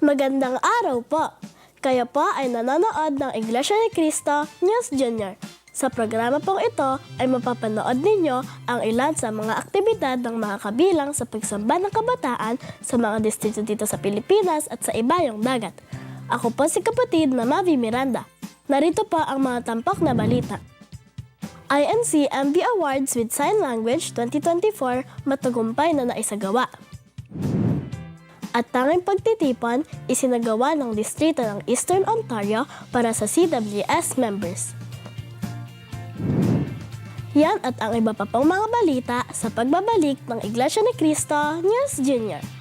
Magandang araw po! Kayo po ay nanonood ng Iglesia ni Cristo News Junior. Sa programa pong ito ay mapapanood ninyo ang ilan sa mga aktibidad ng mga kabilang sa pagsamba ng kabataan sa mga distrito dito sa Pilipinas at sa ibayong dagat. Ako po si kapatid na Mavi Miranda. Narito po ang mga tampok na balita. INC MB Awards with Sign Language 2024 matagumpay na naisagawa. At tanging pagtitipon, isinagawa ng distrito ng Eastern Ontario para sa CWS members. Yan at ang iba pa pang mga balita sa pagbabalik ng Iglesia ni Cristo News Junior.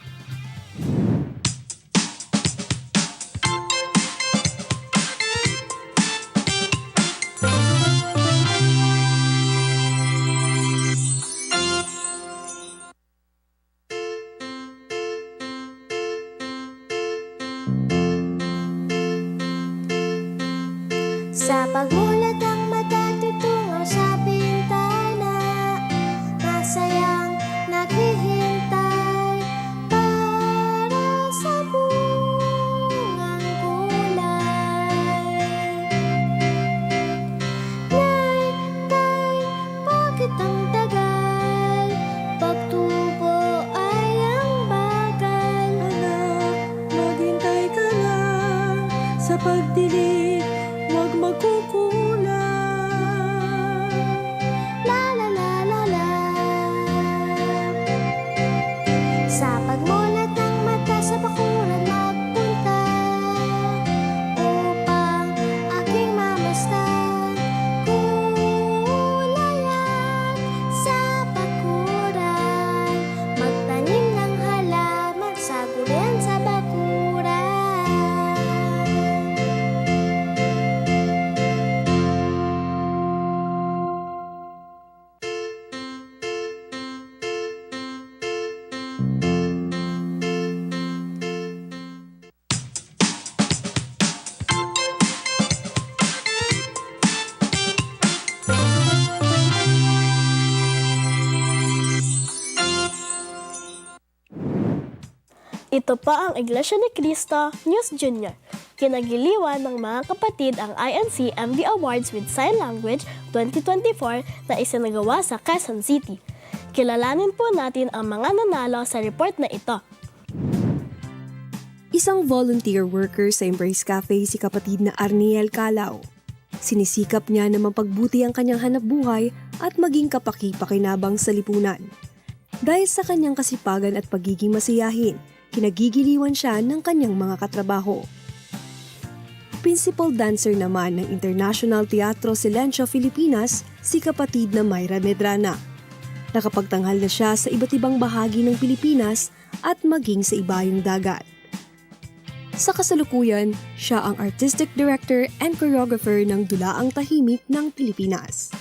Ito pa ang Iglesia ni Cristo News Junior. Kinagiliwan ng mga kapatid ang INC MD Awards with Sign Language 2024 na isinagawa sa Quezon City. Kilalanin po natin ang mga nanalo sa report na ito. Isang volunteer worker sa Embrace Cafe si kapatid na Arniel Calao. Sinisikap niya na mapagbuti ang kanyang hanap buhay at maging kapaki-pakinabang sa lipunan. Dahil sa kanyang kasipagan at pagiging masiyahin, kinagigiliwan siya ng kanyang mga katrabaho. Principal dancer naman ng International Teatro Silencio Filipinas, si kapatid na Myra Medrana. Nakapagtanghal na siya sa iba't ibang bahagi ng Pilipinas at maging sa ibayong dagat. Sa kasalukuyan, siya ang artistic director and choreographer ng Dulaang Tahimik ng Pilipinas.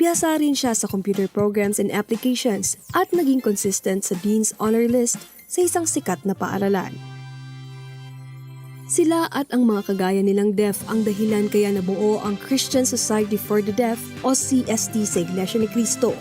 Biyasa rin siya sa computer programs and applications at naging consistent sa Dean's Honor List sa isang sikat na paaralan. Sila at ang mga kagaya nilang deaf ang dahilan kaya nabuo ang Christian Society for the Deaf o CST sa Iglesia ni Cristo.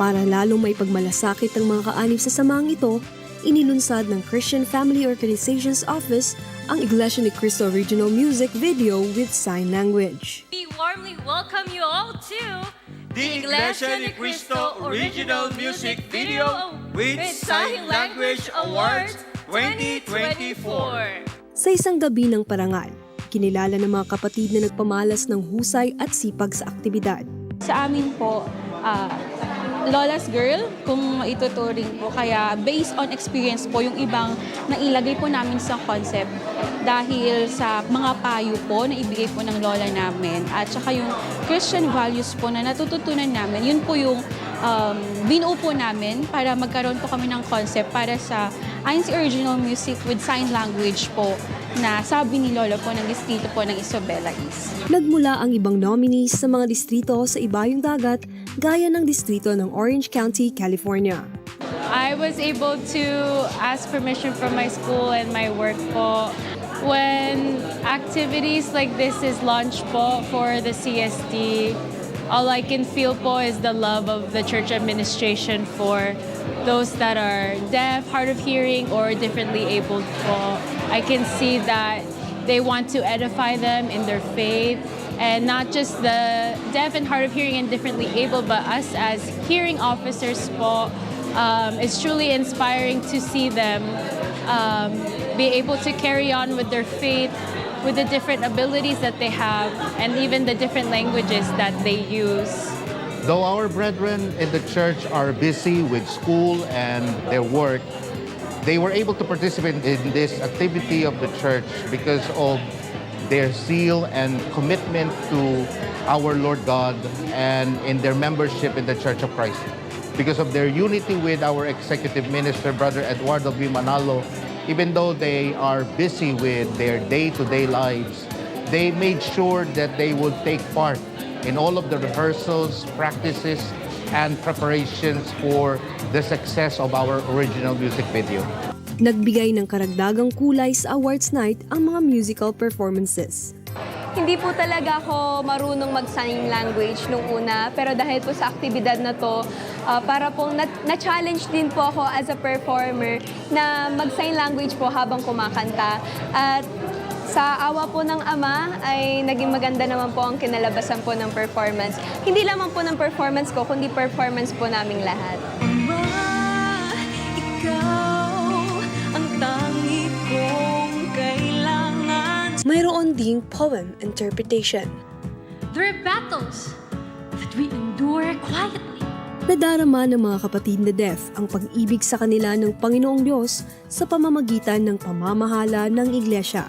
Para lalong may pagmalasakit ang mga kaanib sa samang ito, inilunsad ng Christian Family Organizations Office ang Iglesia ni Cristo Original Music Video with Sign Language. We warmly welcome you all to The Iglesia ni Cristo Original Music Video with Sign Language Awards 2024. Sa isang gabi ng parangal, kinilala ng mga kapatid na nagpamalas ng husay at sipag sa aktibidad. Sa amin po, ah, Lola's Girl, kung maituturing po. Kaya based on experience po, yung ibang nailagay po namin sa concept dahil sa mga payo po na ibigay po ng lola namin at saka yung Christian values po na natututunan namin, yun po yung um, binuo po namin para magkaroon po kami ng concept para sa INC Original Music with Sign Language po na sabi ni Lola po ng distrito po ng Isabela East. Nagmula ang ibang nominees sa mga distrito sa ibayong dagat gaya ng distrito ng Orange County, California. I was able to ask permission from my school and my work po. When activities like this is launched po for the CSD, all I can feel po is the love of the church administration for those that are deaf, hard of hearing, or differently abled po. I can see that they want to edify them in their faith. And not just the deaf and hard of hearing and differently able, but us as hearing officers um, it's truly inspiring to see them um, be able to carry on with their faith with the different abilities that they have and even the different languages that they use. Though our brethren in the church are busy with school and their work, they were able to participate in this activity of the church because of their zeal and commitment to our Lord God and in their membership in the Church of Christ. Because of their unity with our executive minister, Brother Eduardo V. Manalo, even though they are busy with their day-to-day lives, they made sure that they would take part in all of the rehearsals, practices, and preparations for the success of our original music video. Nagbigay ng karagdagang kulay sa awards night ang mga musical performances. Hindi po talaga ako marunong mag-sign language nung una, pero dahil po sa aktibidad na to, ah, para pong na- na-challenge din po ako as a performer na mag-sign language po habang kumakanta. At sa awa po ng ama ay naging maganda naman po ang kinalabasan po ng performance. Hindi lamang po ng performance ko, kundi performance po naming lahat. Mayroon ding poem interpretation. There are battles that we endure quietly. Nadarama ng mga kapatid na deaf ang pag-ibig sa kanila ng Panginoong Diyos sa pamamagitan ng pamamahala ng iglesia.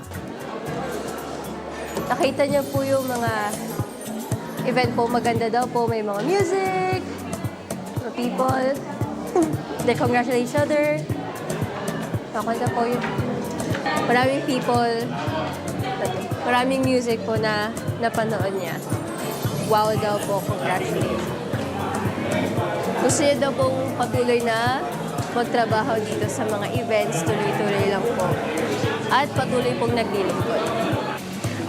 Nakita niyo po yung mga event po, maganda daw po, may mga music, mga people, they congratulate each other. Nakita po yun. Maraming people, maraming music po na napanood niya. Wow daw po, congratulations. Gusto niya daw pong patuloy na magtrabaho dito sa mga events, tuloy-tuloy lang po. At patuloy pong naglilingkod.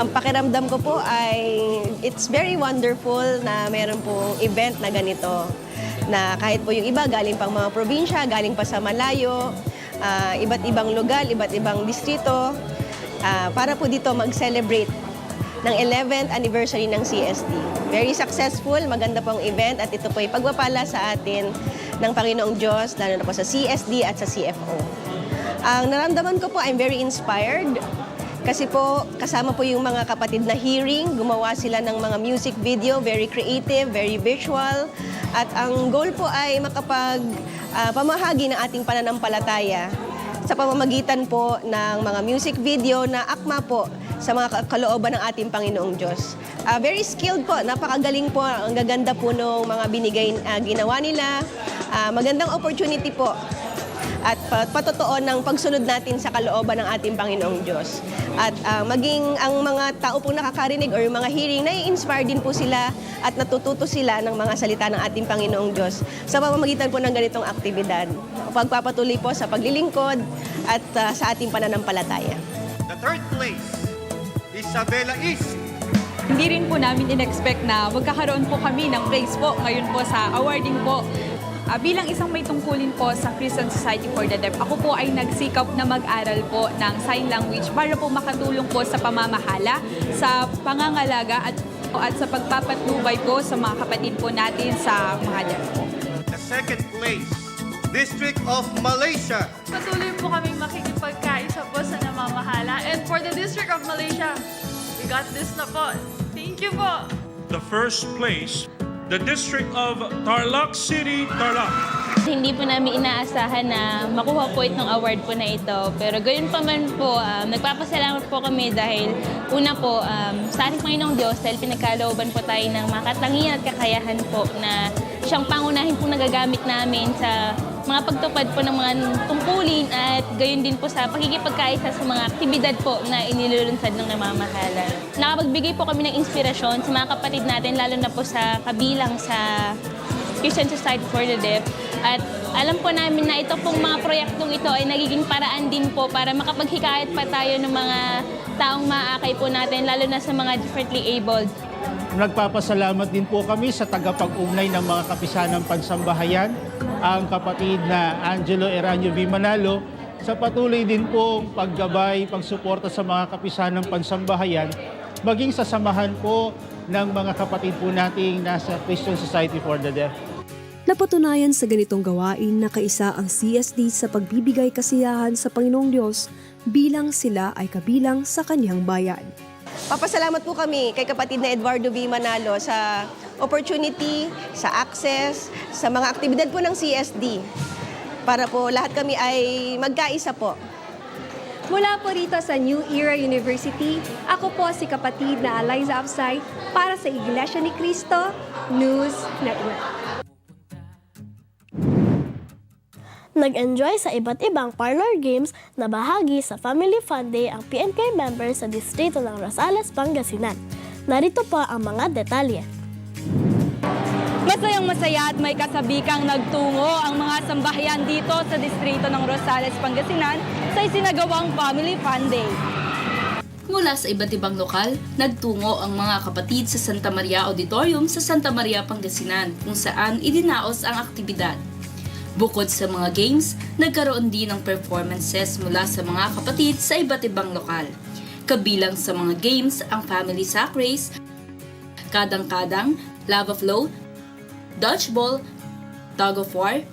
Ang pakiramdam ko po ay it's very wonderful na meron pong event na ganito. Na kahit po yung iba galing pang mga probinsya, galing pa sa malayo, ah, iba't ibang lugar, iba't ibang distrito, ah, para po dito mag-celebrate ng 11th anniversary ng CSD. Very successful, maganda pong event at ito po ay pagpapala sa atin ng Panginoong Diyos, lalo na po sa CSD at sa CFO. Ang naramdaman ko po, I'm very inspired kasi po, kasama po yung mga kapatid na hearing, gumawa sila ng mga music video, very creative, very visual. At ang goal po ay makapag ah, pamahagi ng ating pananampalataya sa pamamagitan po ng mga music video na akma po sa mga ka- kalooban ng ating Panginoong Diyos. Ah, very skilled po, napakagaling po, ang gaganda po ng mga binigay, ah, ginawa nila. Ah, magandang opportunity po at pa- patotoo ng pagsunod natin sa kalooban ng ating Panginoong Diyos. At ah, maging ang mga tao pong nakakarinig or yung mga hearing, nai-inspire din po sila at natututo sila ng mga salita ng ating Panginoong Diyos sa pamamagitan po ng ganitong aktibidad. Pagpapatuloy po sa paglilingkod at ah, sa ating pananampalataya. The third place, Isabela East. Hindi rin po namin in-expect na magkakaroon po kami ng praise po ngayon po sa awarding po. Ah, bilang isang may tungkulin po sa Christian Society for the Deaf, ako po ay nagsikap na mag-aral po ng sign language para po makatulong po sa pamamahala, sa pangangalaga at, at sa pagpapatnubay po sa mga kapatid po natin sa mga deaf po. The second place, District of Malaysia. Patuloy po kaming makikipagkaisa po sa namamahala. And for the District of Malaysia, we got this na po. Thank you po. the first place, the district of Tarlac City, Tarlac. Hindi po namin inaasahan na makuha po itong award po na ito. Pero gayon pa man po, um, nagpapasalamat po kami dahil una po, um, sa ating Panginoong Diyos, dahil pinagkalooban po tayo ng mga katangian at kakayahan po na siyang pangunahin po nagagamit namin sa mga pagtupad po ng mga tungkulin at gayon din po sa pagkikipagkaisa sa mga aktibidad po na inilulunsad ng namamahala. Nakapagbigay po kami ng inspirasyon sa mga kapatid natin, lalo na po sa kabilang sa Christian Society for the Deaf. At alam po namin na ito pong mga proyektong ito ay nagiging paraan din po para makapaghikayat pa tayo ng mga taong maakay po natin, lalo na sa mga differently abled. Nagpapasalamat din po kami sa tagapag-ugnay ng mga kapisanang pansambahayan, ang kapatid na Angelo Eranio V. Manalo, sa patuloy din pong paggabay, pagsuporta sa mga kapisahan ng pansambahayan, maging sa samahan po ng mga kapatid po nating nasa Christian Society for the Deaf. Napatunayan sa ganitong gawain na kaisa ang CSD sa pagbibigay kasiyahan sa Panginoong Diyos bilang sila ay kabilang sa kanyang bayan. Papasalamat po kami kay kapatid na Eduardo B. Manalo sa opportunity, sa access, sa mga aktibidad po ng CSD para po lahat kami ay magkaisa po. Mula po rito sa New Era University, ako po si kapatid na Eliza Upside para sa Iglesia ni Cristo News Network. Nag-enjoy sa iba't ibang parlor games na bahagi sa Family Fun Day ang PNK members sa distrito ng Rosales, Pangasinan. Narito po ang mga detalye. Masayang masaya at may kasabikang nagtungo ang mga sambahayan dito sa distrito ng Rosales, Pangasinan sa isinagawang Family Fun Day. Mula sa iba't ibang lokal, nagtungo ang mga kapatid sa Santa Maria Auditorium sa Santa Maria, Pangasinan kung saan idinaos ang aktibidad. Bukod sa mga games, nagkaroon din ng performances mula sa mga kapatid sa iba't ibang lokal. Kabilang sa mga games ang Family Sack Race, Kadang-Kadang, Lava Flow, Dodgeball, Tug of War,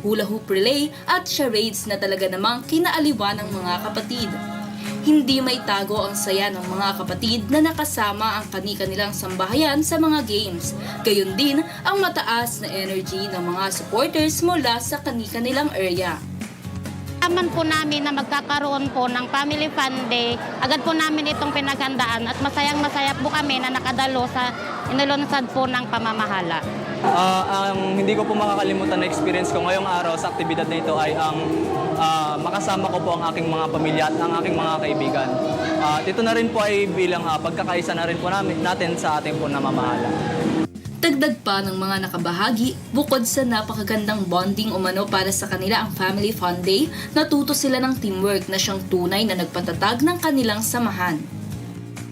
Hula Hoop Relay at charades na talaga namang kinaaliwan ng mga kapatid. Hindi may tago ang saya ng mga kapatid na nakasama ang kani-kanilang sambahayan sa mga games. Gayon din ang mataas na energy ng mga supporters mula sa kani-kanilang area. Aman po namin na magkakaroon po ng Family Fun Day, agad po namin itong pinaghandaan at masayang masaya po kami na nakadalo sa inulunsad po ng pamamahala. Ah, ang hindi ko po makakalimutan na experience ko ngayong araw sa aktibidad na ito ay ang ah, makasama ko po ang aking mga pamilya at ang aking mga kaibigan. At ito na rin po ay bilang ah, pagkakaisa na rin po namin, natin sa ating po namamahala. Dagdag pa ng mga nakabahagi, bukod sa napakagandang bonding umano para sa kanila ang Family Fun Day, natuto sila ng teamwork na siyang tunay na nagpatatag ng kanilang samahan.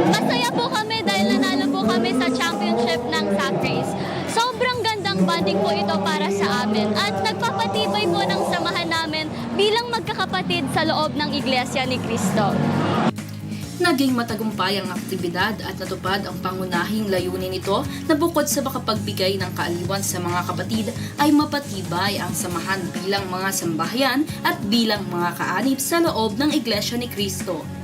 Masaya po kami dahil nanalo po kami sa championship ng sack race. Sobrang gandang banding po ito para sa amin at nagpapatibay po ng samahan namin bilang magkakapatid sa loob ng Iglesia ni Cristo. Naging matagumpay ang aktibidad at natupad ang pangunahing layunin nito na bukod sa makapagbigay ng kaaliwan sa mga kapatid ay mapatibay ang samahan bilang mga sambahayan at bilang mga kaanib sa loob ng Iglesia ni Cristo.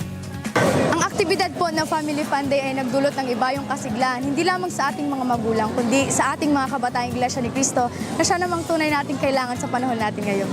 Ang aktibidad po ng Family Fun Day ay nagdulot ng iba yung kasiglahan, hindi lamang sa ating mga magulang, kundi sa ating mga kabataang Iglesia ni Cristo na siya namang tunay nating kailangan sa panahon natin ngayon.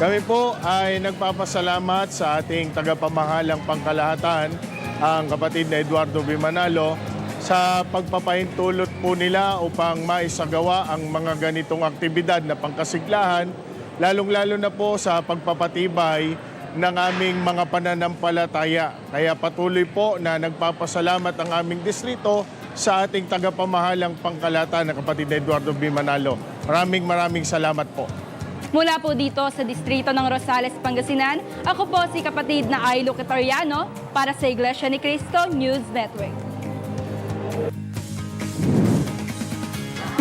Kami po ay nagpapasalamat sa ating tagapamahalang pangkalahatan, ang kapatid na Eduardo B. Manalo, sa pagpapahintulot po nila upang maisagawa ang mga ganitong aktibidad na pangkasiglahan, lalong-lalo na po sa pagpapatibay ng aming mga pananampalataya. Kaya patuloy po na nagpapasalamat ang aming distrito sa ating tagapamahalang pangkalahatan na kapatid Eduardo B. Manalo. Maraming maraming salamat po. Mula po dito sa distrito ng Rosales, Pangasinan, ako po si kapatid na Ailo Kitoriano para sa Iglesia ni Cristo News Network.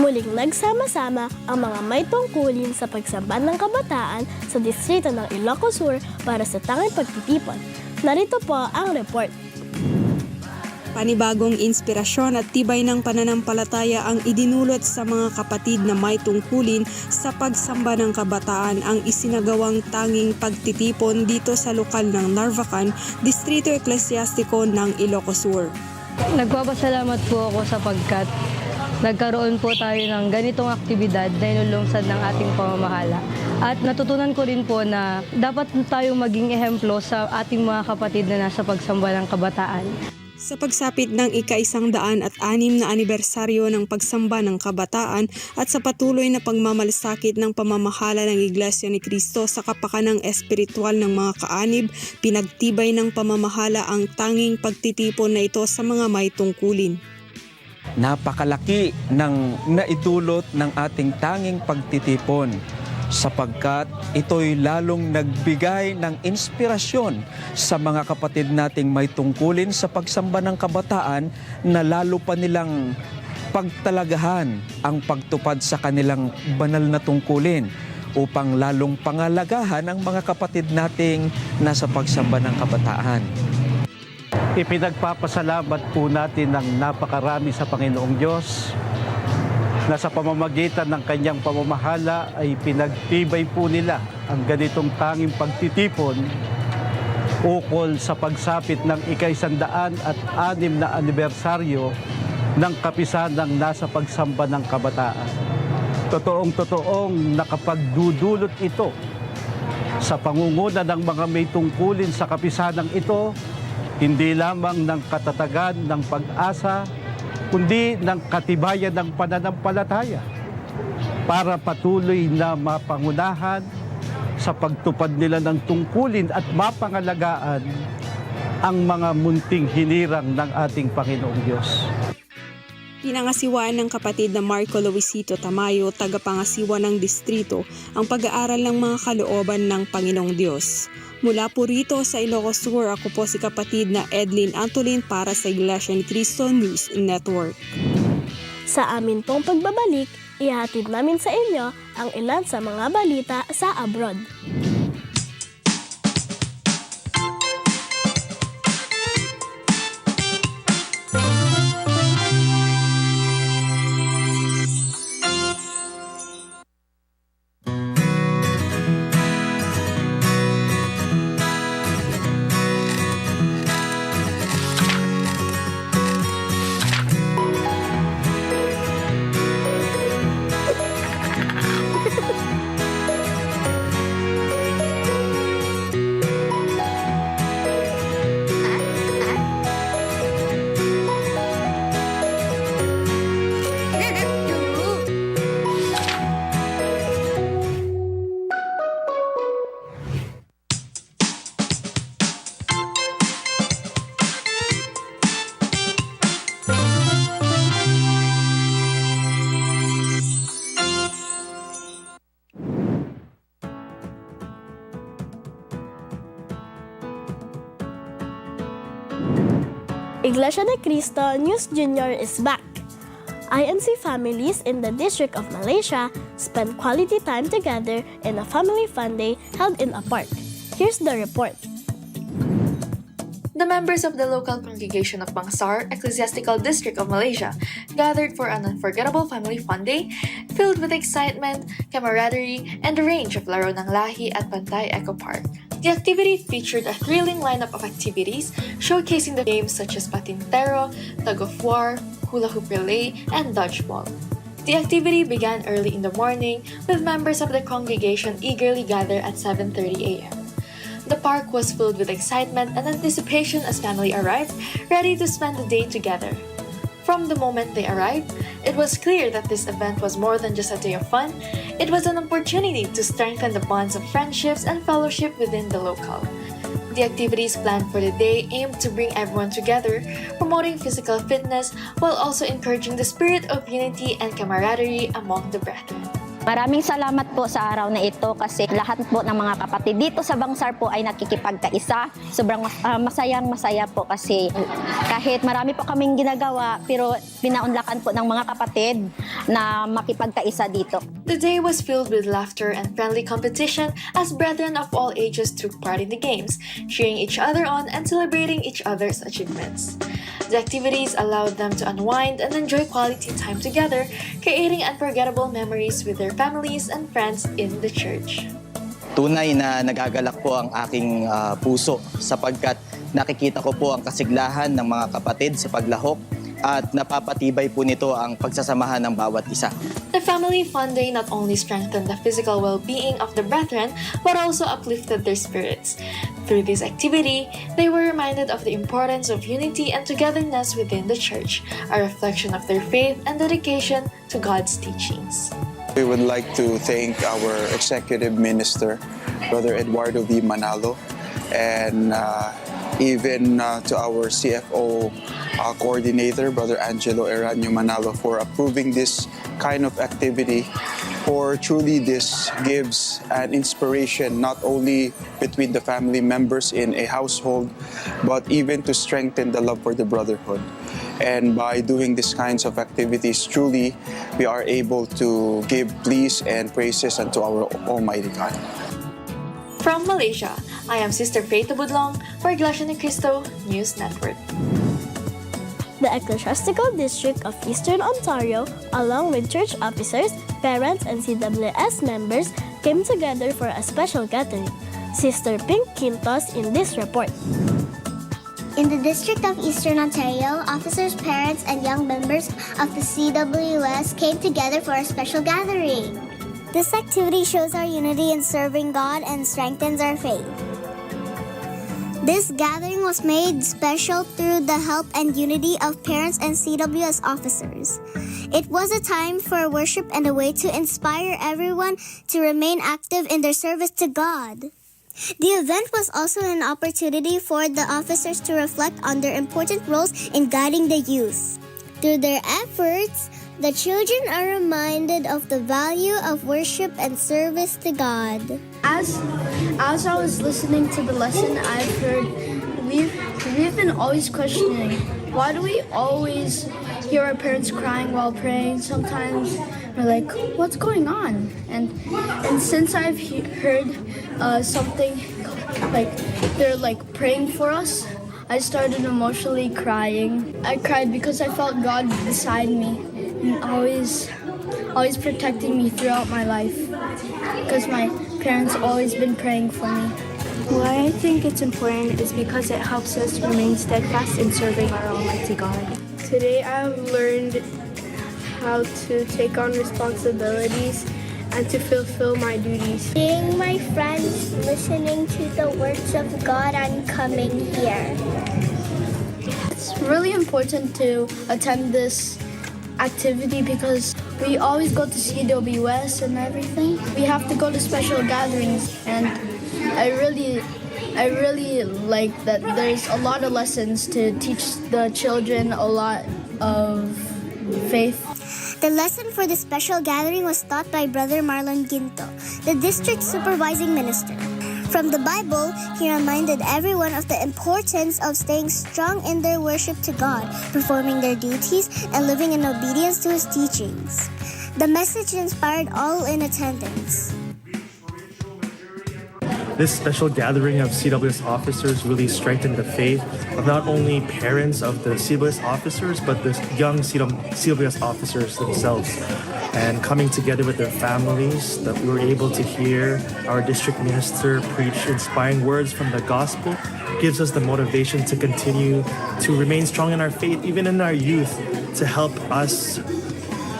Muling nagsama-sama ang mga may tungkulin sa pagsamba ng kabataan sa distrito ng Ilocos Sur para sa tanging pagtitipon. Narito po ang report. Panibagong inspirasyon at tibay ng pananampalataya ang idinulot sa mga kapatid na may tungkulin sa pagsamba ng kabataan ang isinagawang tanging pagtitipon dito sa lokal ng Narvacan, Distrito Eklesiastiko ng Ilocos Sur. Nagpapasalamat po ako sapagkat nagkaroon po tayo ng ganitong aktibidad na inulungsad ng ating pamamahala. At natutunan ko rin po na dapat tayong maging ehemplo sa ating mga kapatid na nasa pagsamba ng kabataan. Sa pagsapit ng ika-isang daan at anim na anibersaryo ng pagsamba ng kabataan at sa patuloy na pagmamalasakit ng pamamahala ng Iglesia ni Cristo sa kapakanang espiritual ng mga kaanib, pinagtibay ng pamamahala ang tanging pagtitipon na ito sa mga may tungkulin. Napakalaki ng naidulot ng ating tanging pagtitipon sapagkat ito'y lalong nagbigay ng inspirasyon sa mga kapatid nating may tungkulin sa pagsamba ng kabataan na lalo pa nilang pagtalagahan ang pagtupad sa kanilang banal na tungkulin upang lalong pangalagahan ang mga kapatid nating nasa pagsamba ng kabataan. Ipinagpapasalamat po natin ng napakarami sa Panginoong Diyos na sa pamamagitan ng kanyang pamamahala ay pinagtibay po nila ang ganitong tanging pagtitipon ukol sa pagsapit ng ikaisandaan at anim na anibersaryo ng kapisanang nasa pagsamba ng kabataan. Totoong totoong nakapagdudulot ito sa pangunguna ng mga may tungkulin sa kapisanang ito, hindi lamang ng katatagan ng pag-asa, kundi ng katibayan ng pananampalataya para patuloy na mapangunahan sa pagtupad nila ng tungkulin at mapangalagaan ang mga munting hinirang ng ating Panginoong Diyos. Pinangasiwaan ng kapatid na Marco Luisito Tamayo, tagapangasiwa ng distrito, ang pag-aaral ng mga kalooban ng Panginoong Diyos. Mula po rito sa Ilocos Sur, ako po si kapatid na Edlin Antolin para sa Iglesia ni Cristo News Network. Sa amin pong pagbabalik, ihatid namin sa inyo ang ilan sa mga balita sa abroad. Iglesia de Cristo News Junior is back. INC families in the District of Malaysia spend quality time together in a family fun day held in a park. Here's the report. The members of the local congregation of Bangsar Ecclesiastical District of Malaysia gathered for an unforgettable family fun day filled with excitement, camaraderie, and a range of laro ng lahi at Pantay Eco Park. The activity featured a thrilling lineup of activities showcasing the games such as patintero, tug of war, hula hoop relay, and dodgeball. The activity began early in the morning with members of the congregation eagerly gathered at 7:30 a.m. The park was filled with excitement and anticipation as family arrived, ready to spend the day together. From the moment they arrived, it was clear that this event was more than just a day of fun. It was an opportunity to strengthen the bonds of friendships and fellowship within the local. The activities planned for the day aimed to bring everyone together, promoting physical fitness while also encouraging the spirit of unity and camaraderie among the brethren. Maraming salamat po sa araw na ito kasi lahat po ng mga kapatid dito sa Bangsar po ay nakikipagkaisa. Sobrang ah, masayang masaya po kasi kahit marami po kaming ginagawa pero pinaunlakan po ng mga kapatid na makipagkaisa dito. The day was filled with laughter and friendly competition as brethren of all ages took part in the games, cheering each other on and celebrating each other's achievements. The activities allowed them to unwind and enjoy quality time together, creating unforgettable memories with their families and friends in the church. Tunay na nagagalak po ang aking ah, puso sapagkat nakikita ko po ang kasiglahan ng mga kapatid sa paglahok at napapatibay po nito ang pagsasamahan ng bawat isa. The Family Fun Day not only strengthened the physical well-being of the brethren, but also uplifted their spirits. Through this activity, they were reminded of the importance of unity and togetherness within the church, a reflection of their faith and dedication to God's teachings. We would like to thank our executive minister, Brother Eduardo V. Manalo, and uh, even uh, to our CFO uh, coordinator, Brother Angelo Eranio Manalo, for approving this kind of activity. For truly, this gives an inspiration not only between the family members in a household, but even to strengthen the love for the brotherhood. And by doing these kinds of activities, truly, we are able to give please and praises unto our Almighty God. From Malaysia, I am Sister Faith Budlong for Iglesia Ni Cristo News Network. The Ecclesiastical District of Eastern Ontario, along with church officers, parents, and CWS members, came together for a special gathering. Sister Pink Quintos in this report. In the District of Eastern Ontario, officers, parents, and young members of the CWS came together for a special gathering. This activity shows our unity in serving God and strengthens our faith. This gathering was made special through the help and unity of parents and CWS officers. It was a time for worship and a way to inspire everyone to remain active in their service to God. The event was also an opportunity for the officers to reflect on their important roles in guiding the youth. Through their efforts, the children are reminded of the value of worship and service to God. As as I was listening to the lesson, I've heard we've we've been always questioning why do we always hear our parents crying while praying? Sometimes we're like, what's going on? And and since I've he- heard uh, something like they're like praying for us, I started emotionally crying. I cried because I felt God beside me and always always protecting me throughout my life because my parents always been praying for me. Why I think it's important is because it helps us remain steadfast in serving our Almighty God. Today I have learned how to take on responsibilities and to fulfill my duties. Seeing my friends listening to the words of God and coming here. It's really important to attend this activity because we always go to CWS and everything. We have to go to special gatherings and I really I really like that there's a lot of lessons to teach the children a lot of faith. The lesson for the special gathering was taught by Brother Marlon Ginto, the district supervising minister. From the Bible, he reminded everyone of the importance of staying strong in their worship to God, performing their duties, and living in obedience to his teachings. The message inspired all in attendance. This special gathering of CWS officers really strengthened the faith of not only parents of the CWS officers, but the young CWS officers themselves. And coming together with their families, that we were able to hear our district minister preach inspiring words from the gospel gives us the motivation to continue to remain strong in our faith, even in our youth, to help us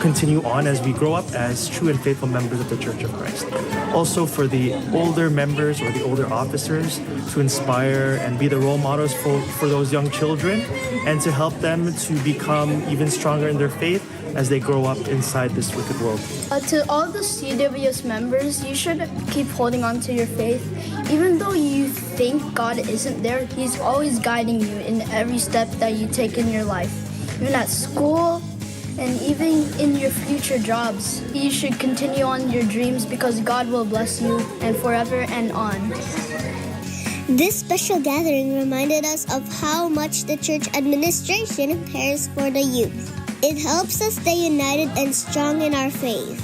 continue on as we grow up as true and faithful members of the Church of Christ. Also, for the older members or the older officers to inspire and be the role models for, for those young children and to help them to become even stronger in their faith as they grow up inside this wicked world. Uh, to all the CWS members, you should keep holding on to your faith. Even though you think God isn't there, He's always guiding you in every step that you take in your life. Even at school, and even in your future jobs. You should continue on your dreams because God will bless you and forever and on. This special gathering reminded us of how much the church administration cares for the youth. It helps us stay united and strong in our faith.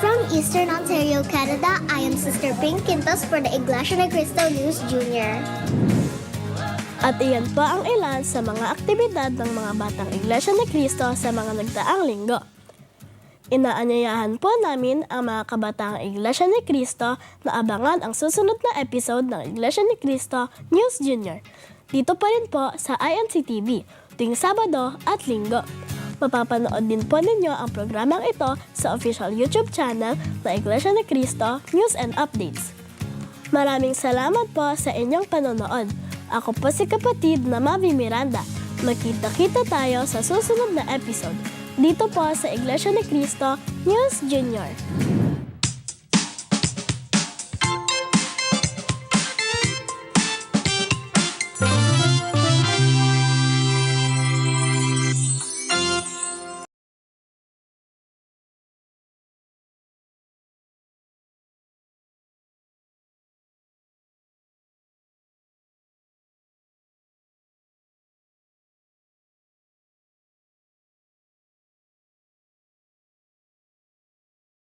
From Eastern Ontario, Canada, I am Sister Pink Quintos for the Iglesia Ni Cristo News Junior. At iyan po ang ilan sa mga aktibidad ng mga batang Iglesia ni Cristo sa mga nagdaang linggo. Inaanyayahan po namin ang mga kabataang Iglesia ni Cristo na abangan ang susunod na episode ng Iglesia ni Cristo News Junior. Dito pa rin po sa INCTV tuwing Sabado at Linggo. Mapapanood din po ninyo ang programang ito sa official YouTube channel na Iglesia ni Cristo News and Updates. Maraming salamat po sa inyong panonood. Ako po si kapatid na Mavi Miranda. Magkita-kita tayo sa susunod na episode dito po sa Iglesia ni Cristo News Junior.